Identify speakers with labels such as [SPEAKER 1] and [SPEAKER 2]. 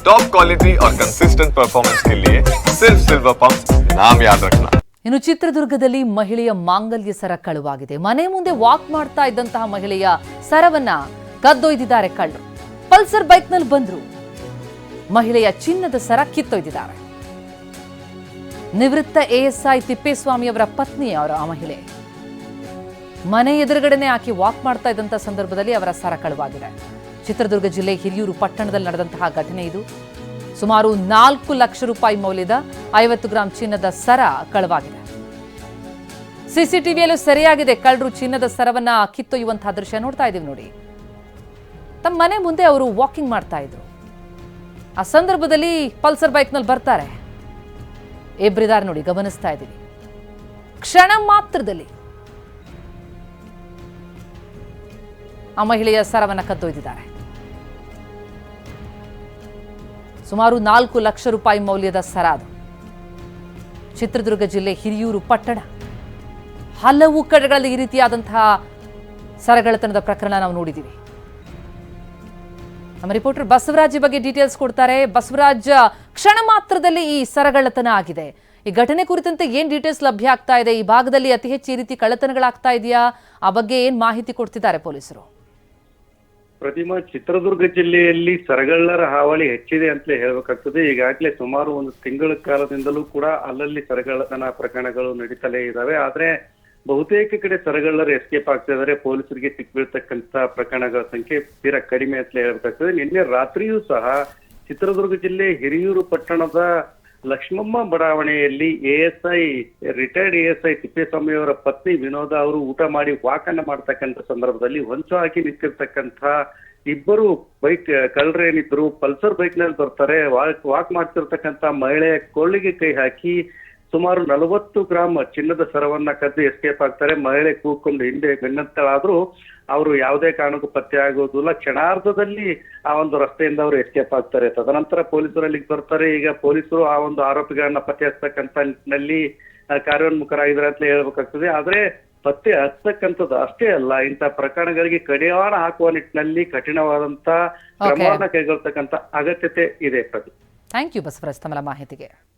[SPEAKER 1] Top quality और consistent performance के लिए सिर्फ सिल्वर पंप नाम याद रखना
[SPEAKER 2] ಇನ್ನು ಚಿತ್ರದುರ್ಗದಲ್ಲಿ ಮಹಿಳೆಯ ಮಾಂಗಲ್ಯ ಸರ ಕಳುವಾಗಿದೆ ಮನೆ ಮುಂದೆ ವಾಕ್ ಮಾಡ್ತಾ ಇದ್ದಂತಹ ಮಹಿಳೆಯ ಸರವನ್ನ ಕದ್ದೊಯ್ದಿದ್ದಾರೆ ಕಳ್ಳರು ಪಲ್ಸರ್ ಬೈಕ್ನಲ್ಲಿ ಬಂದ್ರು ಮಹಿಳೆಯ ಚಿನ್ನದ ಸರ ಕಿತ್ತೊಯ್ದಿದ್ದಾರೆ ನಿವೃತ್ತ ಎಎಸ್ಐ ತಿಪ್ಪೇಸ್ವಾಮಿ ಅವರ ಪತ್ನಿ ಅವರ ಆ ಮಹಿಳೆ ಮನೆ ಎದುರುಗಡೆನೆ ಆಕೆ ವಾಕ್ ಮಾಡ್ತಾ ಇದ್ದಂಥ ಸಂದರ್ಭದಲ್ಲಿ ಅವರ ಸರ ಕಳುವಾಗಿದೆ ಚಿತ್ರದುರ್ಗ ಜಿಲ್ಲೆ ಹಿರಿಯೂರು ಪಟ್ಟಣದಲ್ಲಿ ನಡೆದಂತಹ ಘಟನೆ ಇದು. ಸುಮಾರು ನಾಲ್ಕು ಲಕ್ಷ ರೂಪಾಯಿ ಮೌಲ್ಯದ ಐವತ್ತು ಗ್ರಾಂ ಚಿನ್ನದ ಸರ ಕಳವಾಗಿದೆ. ಸಿಸಿಟಿವಿಯಲ್ಲೂ ಸರಿಯಾಗಿದೆ. ಕಳ್ಳರು ಚಿನ್ನದ ಸರವನ್ನ ಕಿತ್ತೊಯ್ಯುವಂತಹ ದೃಶ್ಯ ನೋಡ್ತಾ ಇದೀವಿ ನೋಡಿ. ತಮ್ಮ ಮನೆ ಮುಂದೆ ಅವರು ವಾಕಿಂಗ್ ಮಾಡ್ತಾ ಇದ್ರು. ಆ ಸಂದರ್ಭದಲ್ಲಿ ಪಲ್ಸರ್ ಬೈಕ್ನಲ್ಲಿ ಬರ್ತಾರೆ. ಇಬ್ಬರಿದ್ದಾರೆ ನೋಡಿ ಗಮನಿಸ್ತಾ ಇದ್ದೀವಿ. ಕ್ಷಣ ಮಾತ್ರದಲ್ಲಿ ಆ ಮಹಿಳೆಯ ಸರವನ್ನ ಕದ್ದೊಯ್ದಿದ್ದಾರೆ. ಸುಮಾರು ನಾಲ್ಕು ಲಕ್ಷ ರೂಪಾಯಿ ಮೌಲ್ಯದ ಸರ ಅದು ಚಿತ್ರದುರ್ಗ ಜಿಲ್ಲೆ ಹಿರಿಯೂರು ಪಟ್ಟಣ. ಹಲವು ಕಡೆಗಳಲ್ಲಿ ಈ ರೀತಿಯಾದಂತಹ ಸರಗಳತನದ ಪ್ರಕರಣ ನಾವು ನೋಡಿದ್ದೀವಿ. ನಮ್ಮ ರಿಪೋರ್ಟರ್ ಬಸವರಾಜ್ ಬಗ್ಗೆ ಡೀಟೇಲ್ಸ್ ಕೊಡ್ತಾರೆ. ಬಸವರಾಜ್, ಕ್ಷಣ ಮಾತ್ರದಲ್ಲಿ ಈ ಸರಗಳತನ ಆಗಿದೆ. ಈ ಘಟನೆ ಕುರಿತಂತೆ ಏನ್ ಡೀಟೇಲ್ಸ್ ಲಭ್ಯ ಆಗ್ತಾ ಇದೆ? ಈ ಭಾಗದಲ್ಲಿ ಅತಿ ಹೆಚ್ಚು ಈ ರೀತಿ ಕಳ್ಳತನಗಳಾಗ್ತಾ ಇದೆಯಾ? ಆ ಬಗ್ಗೆ ಏನ್ ಮಾಹಿತಿ ಕೊಡ್ತಿದ್ದಾರೆ ಪೊಲೀಸರು?
[SPEAKER 3] ಪ್ರತಿಮಾ ಚಿತ್ರದುರ್ಗ ಜಿಲ್ಲೆಯಲ್ಲಿ ಸರಗಳ್ಳರ ಹಾವಳಿ ಹೆಚ್ಚಿದೆ ಅಂತಲೇ ಹೇಳ್ಬೇಕಾಗ್ತದೆ. ಈಗಾಗಲೇ ಸುಮಾರು ಒಂದು ತಿಂಗಳ ಕಾಲದಿಂದಲೂ ಕೂಡ ಅಲ್ಲಲ್ಲಿ ಸರಗಳ್ಳತನ ಪ್ರಕರಣಗಳು ನಡೀತಲೇ ಇದ್ದಾವೆ ಆದ್ರೆ ಬಹುತೇಕ ಕಡೆ ಸರಗಳ್ಳರು ಎಸ್ಕೇಪ್ ಆಗ್ತಾ ಇದ್ದಾರೆ ಪೊಲೀಸರಿಗೆ ಸಿಕ್ಬೀಳ್ತಕ್ಕಂತ ಪ್ರಕರಣಗಳ ಸಂಖ್ಯೆ ತೀರಾ ಕಡಿಮೆ ಅಂತಲೇ ಹೇಳಬೇಕಾಗ್ತದೆ. ನಿನ್ನೆ ರಾತ್ರಿಯೂ ಸಹ ಚಿತ್ರದುರ್ಗ ಜಿಲ್ಲೆ ಹಿರಿಯೂರು ಪಟ್ಟಣದ ಲಕ್ಷ್ಮಮ್ಮ ಬಡಾವಣೆಯಲ್ಲಿ ಎಎಸ್ಐ ರಿಟೈರ್ಡ್ ಎಎಸ್ಐ ತಿಪ್ಪೇಸ್ವಾಮಿ ಅವರ ಪತ್ನಿ ವಿನೋದ ಅವರು ಊಟ ಮಾಡಿ ವಾಕನ್ನ ಮಾಡ್ತಕ್ಕಂಥ ಸಂದರ್ಭದಲ್ಲಿ ಹೊಂಚು ಹಾಕಿ ನಿಂತಿರ್ತಕ್ಕಂಥ ಇಬ್ಬರು ಬೈಕ್, ಕಳ್ಳರೇನಿದ್ರು, ಪಲ್ಸರ್ ಬೈಕ್ನಲ್ಲಿ ಬರ್ತಾರೆ, ವಾಕ್ ವಾಕ್ ಮಾಡ್ತಿರ್ತಕ್ಕಂಥ ಮಹಿಳೆ ಕೊಳ್ಳಿಗೆ ಕೈ ಹಾಕಿ ಸುಮಾರು ನಲವತ್ತು ಗ್ರಾಮ್ ಚಿನ್ನದ ಸರವನ್ನ ಕದ್ದು ಎಸ್ಕೇಪ್ ಆಗ್ತಾರೆ. ಮಹಿಳೆ ಕೂಕೊಂಡು ಹಿಂದೆ ಬೆನ್ನತ್ತಳಾದ್ರೂ ಅವರು ಯಾವುದೇ ಕಾರಣಕ್ಕೂ ಪತ್ತೆ ಆಗೋದಿಲ್ಲ. ಕ್ಷಣಾರ್ಧದಲ್ಲಿ ಆ ಒಂದು ರಸ್ತೆಯಿಂದ ಅವರು ಎಸ್ಕೇಪ್ ಆಗ್ತಾರೆ. ತದನಂತರ ಪೊಲೀಸರು ಅಲ್ಲಿಗೆ ಬರ್ತಾರೆ. ಈಗ ಪೊಲೀಸರು ಆ ಒಂದು ಆರೋಪಿಗಳನ್ನ ಪತ್ತೆ ಹಚ್ಚತಕ್ಕಂಥ ನಿಟ್ಟಿನಲ್ಲಿ ಕಾರ್ಯೋನ್ಮುಖರಾಗಿದ್ದಾರೆ ಅಂತ ಹೇಳ್ಬೇಕಾಗ್ತದೆ. ಆದ್ರೆ ಪತ್ತೆ ಹಚ್ಚತಕ್ಕಂಥದ್ದು ಅಷ್ಟೇ ಅಲ್ಲ. ಇಂಥ ಪ್ರಕರಣಗಳಿಗೆ ಕಡಿವಾಣ ಹಾಕುವ ನಿಟ್ಟಿನಲ್ಲಿ ಕಠಿಣವಾದಂತ ಕ್ರಮವನ್ನ ಕೈಗೊಳ್ಳತಕ್ಕಂಥ ಅಗತ್ಯತೆ ಇದೆ ಪ್ರತಿ.
[SPEAKER 2] Thank you Basavaraj. ತಮ್ಮ ಮಾಹಿತಿಗೆ.